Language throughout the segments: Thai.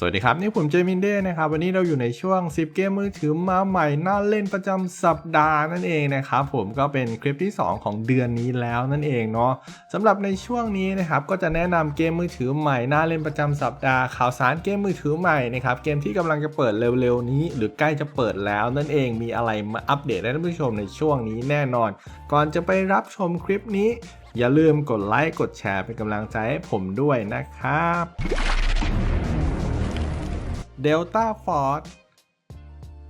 สวัสดีครับ นี่ผมเจมินเด้นะครับ วันนี้เราอยู่ในช่วง 10 เกมมือถือมาใหม่น่าเล่นประจำสัปดาห์นั่นเองนะครับผมก็เป็นคลิปที่ 2 ของเดือนนี้แล้วนั่นเองเนาะสำหรับในช่วงนี้นะครับก็จะแนะนำเกมมือถือใหม่น่าเล่นประจำสัปดาห์ข่าวสารเกมมือถือใหม่นะครับเกมที่กำลังจะเปิดเร็วๆนี้ หรือใกล้จะเปิดแล้วนั่นเองมีอะไรมาอัปเดตให้ท่านผู้ชมในช่วงนี้แน่นอน ก่อนจะไปรับชมคลิปนี้ อย่าลืมกดไลค์กดแชร์เป็นกำลังใจให้ผมด้วยนะครับ Delta Force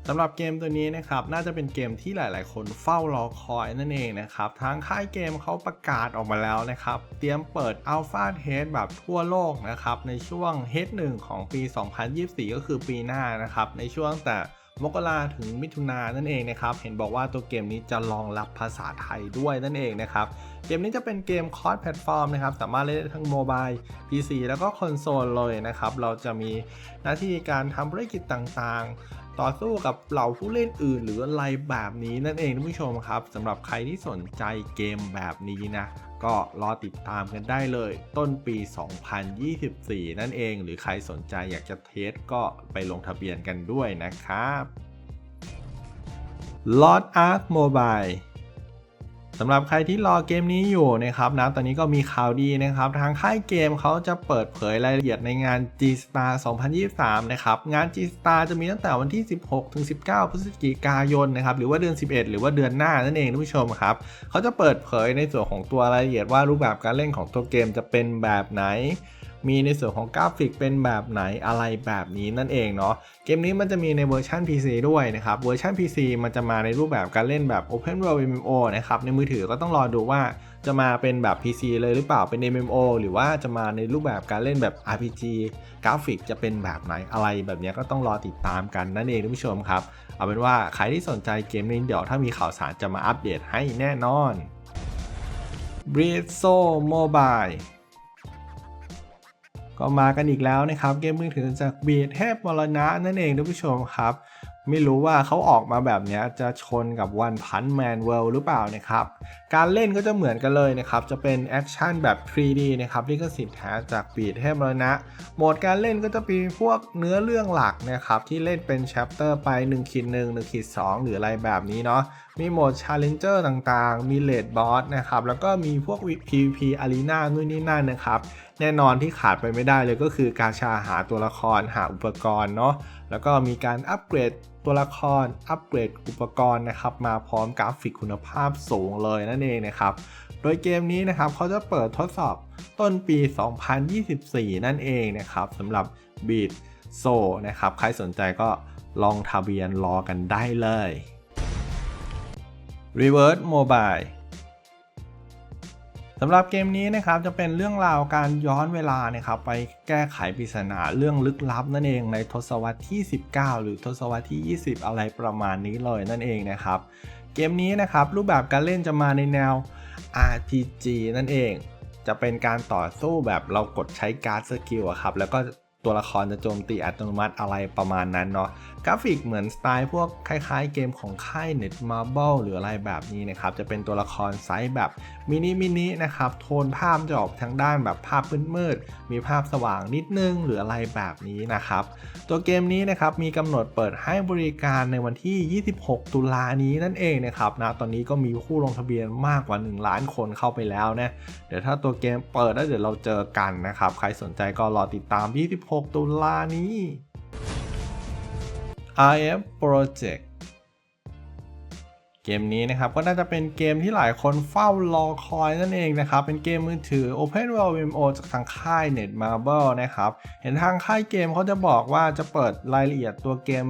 สำหรับเกมตัวนี้นะครับ น่าจะเป็นเกมที่หลาย ๆ คนเฝ้ารอคอยนั่นเองนะครับ ทางค่ายเกมเขาประกาศออกมาแล้วนะครับ เตรียมเปิด Alpha Test แบบทั่วโลกนะครับ ในช่วง H1 ของปี 2024 ก็คือปีหน้านะครับ ในช่วงแต่มกราถึงมิถุนายนนั่นเองนะครับ เห็นบอกว่าตัวเกมนี้จะรองรับภาษาไทยด้วยนั่นเองนะครับ เกมนี้จะเป็นเกมคอร์สแพลตฟอร์มนะครับ สามารถเล่นได้ทั้งโมบาย PC แล้วก็คอนโซลเลยนะครับ เราจะมีหน้าที่การทำธุรกิจต่างๆ ต่อสู้กับเหล่าผู้เล่นอื่น หรืออะไรแบบนี้นั่นเองท่านผู้ชมครับสำหรับใครที่สนใจเกมแบบนี้นะ ก็รอติดตามกันได้เลย ต้นปี 2024 นั่นเอง หรือใครสนใจอยากจะเทสก็ไปลงทะเบียนกันด้วยนะครับ Lord Ark Mobile สำหรับใครที่รอเกมนี้อยู่นะครับนะตอนนี้ก็มีข่าวดีนะครับ ทางค่ายเกมเขาจะเปิดเผยรายละเอียดในงาน G Star 2023 นะครับ งาน G Star จะมีตั้งแต่วันที่ 16ถึง19 พฤศจิกายนนะครับ หรือว่าเดือน 11 หรือว่าเดือนหน้านั่นเองท่านผู้ชมครับ เขาจะเปิดเผยในส่วนของตัวรายละเอียดว่ารูปแบบการเล่นของตัวเกมจะเป็นแบบไหน มีในส่วนของกราฟิกเป็นแบบไหนอะไรแบบนี้นั่นเองเนาะเกมนี้มันจะมีในเวอร์ชัน PC ด้วยนะครับเวอร์ชัน PC มันจะมาในรูปแบบการเล่นแบบ Open World MMO นะครับในมือถือก็ต้องรอดูว่าจะมาเป็นแบบ PC เลยหรือเปล่าเป็น MMO หรือว่าจะมาในรูปแบบการเล่นแบบ RPG กราฟิกจะเป็นแบบไหนอะไรแบบนี้ก็ต้องรอติดตามกันนั่นเองท่านผู้ชมครับ เอาเป็นว่าใครที่สนใจเกมนี้เดี๋ยวถ้ามีข่าวสารจะมาอัปเดตให้แน่นอน b r e e z o Mobile ก็มากันอีกแล้วนะครับ เกมมือถือจากเบียดเทพมรณะนั่นเองท่านผู้ชมครับ ไม่รู้ว่าเขาออกมาแบบนี้จะชนกับวันพันแมนเวิลด์หรือเปล่านะครับการเล่นก็จะเหมือนกันเลยนะครับ จะเป็นแอคชั่นแบบ 3D นะครับลิขสิทธิ์แท้จากปีดเทพมรณะ โหมดการเล่นก็จะมีพวกเนื้อเรื่องหลักนะครับ ที่เล่นเป็นแชปเตอร์ไป1ขีด1 1ขีด2หรืออะไรแบบนี้เนาะ มีโหมด Challenger ต่างๆ มีเลดบอสนะครับ แล้วก็มีพวก PVP Arena นู่นนี่นั่นนะครับ แน่นอนที่ขาดไปไม่ได้เลยก็คือการชาหาตัวละครหาอุปกรณ์เนาะ แล้วก็มีการอัปเกรดตัวละครอัปเกรดอุปกรณ์นะครับมาพร้อมกราฟิกคุณภาพสูงเลยนั่นเองนะครับ โดยเกมนี้นะครับเขาจะเปิดทดสอบต้นปี 2024 นั่นเองนะครับสำหรับ Beat s o นะครับ ใครสนใจก็ลองทะเบียนรอกันได้เลย Reverse Mobile สำหรับเกมนี้นะครับจะเป็นเรื่องราวการย้อนเวลานะครับไปแก้ไขปริศนาเรื่องลึกลับนั่นเองในทศวรรษที่ 19 หรือทศวรรษที่ 20 อะไรประมาณนี้เลยนั่นเองนะครับ เกมนี้นะครับรูปแบบการเล่นจะมาในแนว RPG นั่นเอง จะเป็นการต่อสู้แบบเรากดใช้การ์ดสกิลอะครับแล้วก็ ตัวละครจะโจมตีอัตโนมัติอะไรประมาณนั้นเนาะกราฟิกเหมือนสไตล์พวกคล้ายๆ เกมของค่าย Net Marble หรืออะไรแบบนี้นะครับ จะเป็นตัวละครไซส์แบบมินิมินินะครับ โทนภาพจะออกทางด้านแบบภาพมืดๆมีภาพสว่างนิดนึงหรืออะไรแบบนี้นะครับ ตัวเกมนี้นะครับมีกำหนดเปิดให้บริการในวันที่ 26 ตุลานี้นั่นเองนะครับนะตอนนี้ก็มีผู้ลงทะเบียนมากกว่า 1 ล้านคนเข้าไปแล้วนะเดี๋ยวถ้าตัวเกมเปิดแล้วเดี๋ยวเราเจอกันนะครับ ใครสนใจก็รอติดตาม 26 6 ตุลานี้ IF Project เกมนี้นะครับก็น่าจะเป็นเกมที่หลายคนเฝ้ารอคอยนั่นเองนะครับ เป็นเกมมือถือ Open World MMO จากทางค่าย Netmarble นะครับ เห็นทางค่ายเกมเขาจะบอกว่าจะเปิดรายละเอียดตัวเกม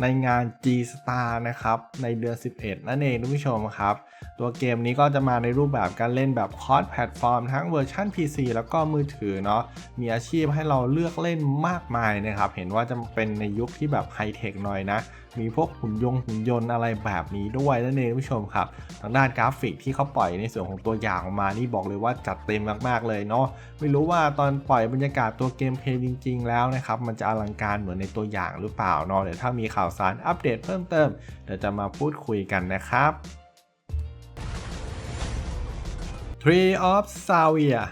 ในงาน G Star นะครับ ในเดือน 11 นั่นเองทุกผู้ชมครับ ตัวเกมนี้ก็จะมาในรูปแบบการเล่นแบบคอร์สแพลตฟอร์มทั้งเวอร์ชัน PC แล้วก็มือถือเนาะมีอาชีพให้เราเลือกเล่นมากมายนะครับ เห็นว่าจะเป็นในยุคที่แบบไฮเทคหน่อยนะมีพวกหุ่นยงหุ่นยนต์อะไรแบบนี้ด้วยนั่นเองผู้ชมครับ ทางด้านกราฟิกที่เขาปล่อยในส่วนของตัวอย่างออกมานี่บอกเลยว่าจัดเต็มมากๆเลยเนาะไม่รู้ว่าตอนปล่อยบรรยากาศตัวเกมเพลย์จริง ๆ แล้วนะครับมันจะอลังการเหมือนในตัวอย่างหรือเปล่าเนาะเดี๋ยวถ้ามีข่าวสารอัปเดตเพิ่มเติมเดี๋ยวจะมาพูดคุยกันนะครับ Tree of Savia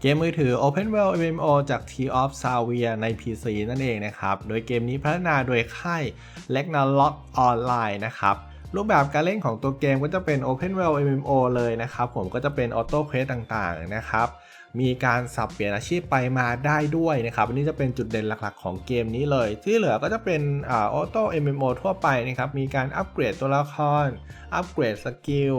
เกมมือถือ Open World MMO จาก t of s a v i a ใน PC นั่นเองนะครับ โดยเกมนี้พัฒนาโดยค่าย l e g n a l o c k Online นะครับ รูปแบบการเล่นของตัวเกมก็จะเป็น Open World MMO เลยนะครับ ผมก็จะเป็นออโต้เควสต่างๆนะครับมีการสับเปลี่ยนอาชีพไปมาได้ด้วยนะครับอันนี้จะเป็นจุดเด่นหลักๆของเกมนี้เลย ที่เหลือก็จะเป็นอ่า Auto MMO ทั่วไปนะครับมีการอัปเกรดตัวละคร อัปเกรดสกิล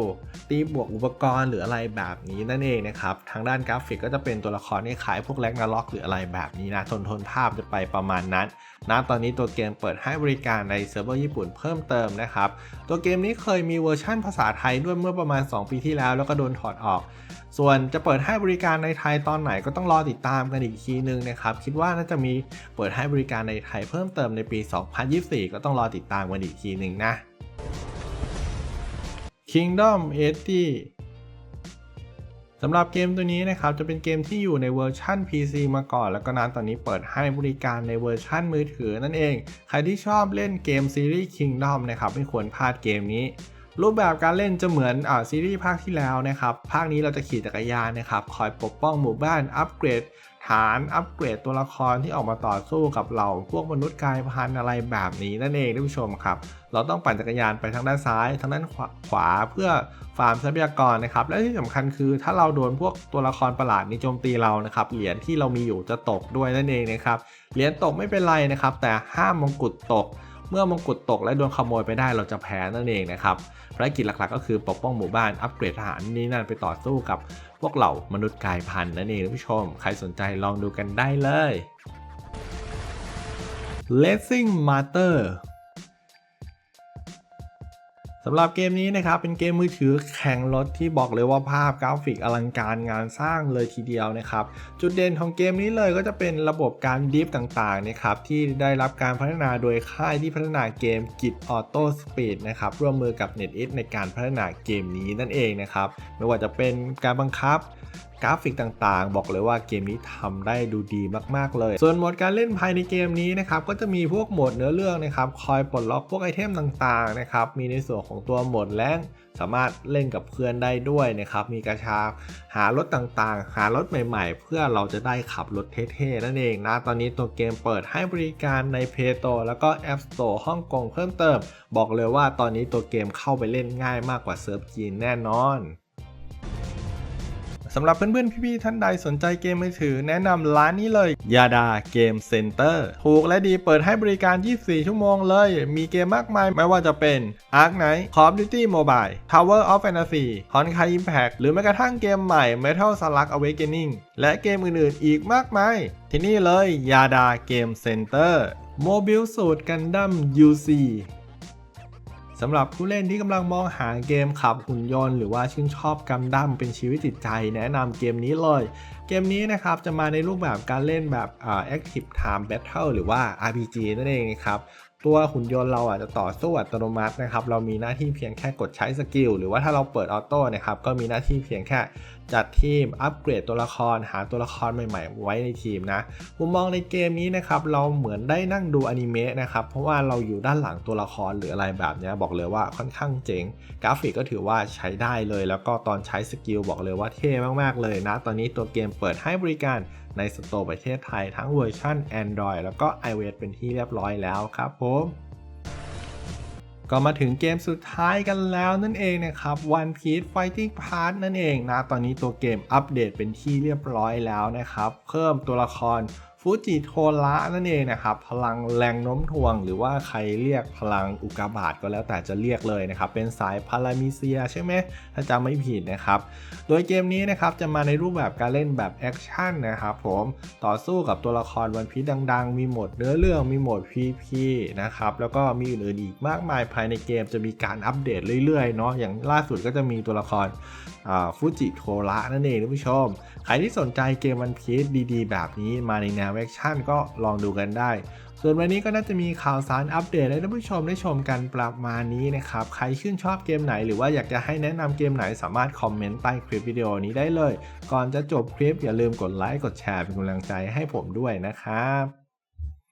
ตีบวกอุปกรณ์หรืออะไรแบบนี้นั่นเองนะครับทางด้านกราฟิกก็จะเป็นตัวละครที่ขายพวกแลกนาล็อกหรืออะไรแบบนี้นะทนทนภาพจะไปประมาณนั้นนะตอนนี้ตัวเกมเปิดให้บริการในเซิร์ฟเวอร์ญี่ปุ่นเพิ่มเติมนะครับตัวเกมนี้เคยมีเวอร์ชั่นภาษาไทยด้วยเมื่อประมาณ 2 ปีที่แล้วแล้วก็โดนถอดออกส่วนจะเปิดให้บริการในไทยตอนไหนก็ต้องรอติดตามกันอีกทีนึงนะครับ คิดว่าน่าจะมีเปิดให้บริการในไทยเพิ่มเติมในปี 2024 ก็ต้องรอติดตามกันอีกทีนึงนะ Kingdom 80สำหรับเกมตัวนี้นะครับจะเป็นเกมที่อยู่ในเวอร์ชั่น PC มาก่อน แล้วก็นั้นตอนนี้เปิดให้บริการในเวอร์ชั่นมือถือนั่นเอง ใครที่ชอบเล่นเกมซีรีส์ Kingdom นะครับไม่ควรพลาดเกมนี้ รูปแบบการเล่นจะเหมือนอ่าซีรีส์ภาคที่แล้วนะครับ ภาคนี้เราจะขี่จักรยานนะครับ คอยปกป้องหมู่บ้าน อัปเกรดฐาน อัปเกรดตัวละครที่ออกมาต่อสู้กับเรา พวกมนุษย์กายพันธุ์อะไรแบบนี้นั่นเองท่านผู้ชมครับ เราต้องปั่นจักรยานไปทางด้านซ้าย ทางด้านขวาขวาเพื่อฟาร์มทรัพยากรนะครับ และที่สำคัญคือถ้าเราโดนพวกตัวละครประหลาดนี้โจมตีเรานะครับ เหรียญที่เรามีอยู่จะตกด้วยนั่นเองนะครับ เหรียญตกไม่เป็นไรนะครับ แต่ห้ามมงกุฎตก เมื่อมงกุฎตกและโดนขโมยไปได้เราจะแพ้นั่นเองนะครับภารกิจหลักๆ ก็คือปกป้องหมู่บ้านอัปเกรดทหารนี้นั่นไปต่อสู้กับ พวกเหล่ามนุษย์กายพันธุ์นั่นเองท่านผู้ชม ใครสนใจลองดูกันได้เลย l e s s i n g matter สำหรับเกมนี้นะครับเป็นเกมมือถือแข่งรถที่บอกเลยว่าภาพกราฟิกอลังการงานสร้างเลยทีเดียวนะครับ จุดเด่นของเกมนี้เลยก็จะเป็นระบบการดิฟต่างๆนะครับที่ได้รับการพัฒนาโดยค่ายที่พัฒนาเกมกิจออโต้สปีดนะครับร่วมมือกับ NetEase ในการพัฒนาเกมนี้นั่นเองนะครับไม่ว่าจะเป็นการบังคับ กราฟิกต่างๆ บอกเลยว่าเกมนี้ทำได้ดูดีมากๆเลย ส่วนโหมดการเล่นภายในเกมนี้นะครับก็จะมีพวกโหมดเนื้อเรื่องนะครับคอยปลดล็อกพวกไอเทมต่างๆนะครับมีในส่วนของตัวโหมดแรงสามารถเล่นกับเพื่อนได้ด้วยนะครับ มีกระชาหารถต่างๆ หารถใหม่ๆ เพื่อเราจะได้ขับรถเท่ๆ นั่นเองนะ ตอนนี้ตัวเกมเปิดให้บริการใน Play Store แล้วก็ App Store ฮ่องกงเพิ่มเติม บอกเลยว่าตอนนี้ตัวเกมเข้าไปเล่นง่ายมากกว่าเซิร์ฟจีนแน่นอน สำหรับเพื่อนๆ พี่ๆ ท่านใดสนใจเกมมือถือ แนะนำร้านนี้เลยยาดาเกมเซ็นเตอร์ถูกและดีเปิดให้บริการ 24 ชั่วโมงเลย มีเกมมากมายไม่ว่าจะเป็น Ark Knight Call of Duty Mobile Tower of Fantasy Honkai Impact หรือแม้กระทั่งเกมใหม่ Metal Slug Awakening และเกมอื่นๆ อีกมากมาย ที่นี่เลยยาดาเกมเซ็นเตอร์โมบิลสูตรกันดั้ม UC สำหรับผู้เล่นที่กำลังมองหาเกมขับหุ่นยนต์หรือว่าชื่นชอบกัมดั้มเป็นชีวิตจิตใจ แนะนำเกมนี้เลย เกมนี้นะครับจะมาในรูปแบบการเล่นแบบอ่า Active Time Battle หรือว่า RPG นั่นเองนะครับตัวหุ่นยนต์เราอาจจะต่อสู้อัตโนมัตินะครับ เรามีหน้าที่เพียงแค่กดใช้สกิลหรือว่าถ้าเราเปิดออโต้นะครับก็มีหน้าที่เพียงแค่ จัดทีมอัปเกรดตัวละครหาตัวละครใหม่ๆ ไว้ในทีมนะมุมมองในเกมนี้นะครับเราเหมือนได้นั่งดูอนิเมะนะครับเพราะว่าเราอยู่ด้านหลังตัวละครหรืออะไรแบบนี้บอกเลยว่าค่อนข้างเจ๋งกราฟิกก็ถือว่าใช้ได้เลย แล้วก็ตอนใช้สกิลบอกเลยว่าเท่มากๆเลยนะ ตอนนี้ตัวเกมเปิดให้บริการในสตร์ประเทศไทยทั้งเวอร์ชัน Android แล้วก็ iOS เป็นที่เรียบร้อยแล้วครับผม ก็มาถึงเกมสุดท้ายกันแล้วนั่นเองนะครับ One Piece Fighting Pass นั่นเองนะ ตอนนี้ตัวเกมอัปเดตเป็นที่เรียบร้อยแล้วนะครับ เพิ่มตัวละคร ฟูจิโทระนั่นเองนะครับ พลังแรงโน้มถ่วง หรือว่าใครเรียกพลังอุกกาบาตก็แล้วแต่จะเรียกเลยนะครับ เป็นสายพารามิเซียใช่ไหมถ้าจำไม่ผิดนะครับ โดยเกมนี้นะครับจะมาในรูปแบบการเล่นแบบแอคชั่นนะครับผมต่อสู้กับตัวละครวันพีดังๆ มีหมดเนื้อเรื่องมีหมด PP นะครับแล้วก็มีอื่นๆอีกมากมายภายในเกมจะมีการอัปเดตเรื่อยๆเนาะอย่างล่าสุดก็จะมีตัวละครฟูจิโทระนั่นเองท่านผู้ชมใครที่สนใจเกมวันพีดีๆ แบบนี้มาในแนวแอคชั่นก็ลองดูกันได้ ส่วนวันนี้ก็น่าจะมีข่าวสารอัปเดตให้ท่านผู้ชมได้ชมกันประมาณนี้นะครับ ใครชื่นชอบเกมไหนหรือว่าอยากจะให้แนะนำเกมไหนสามารถคอมเมนต์ใต้คลิปวิดีโอนี้ได้เลย ก่อนจะจบคลิปอย่าลืมกดไลค์กดแชร์เป็นกำลังใจให้ผมด้วยนะครับ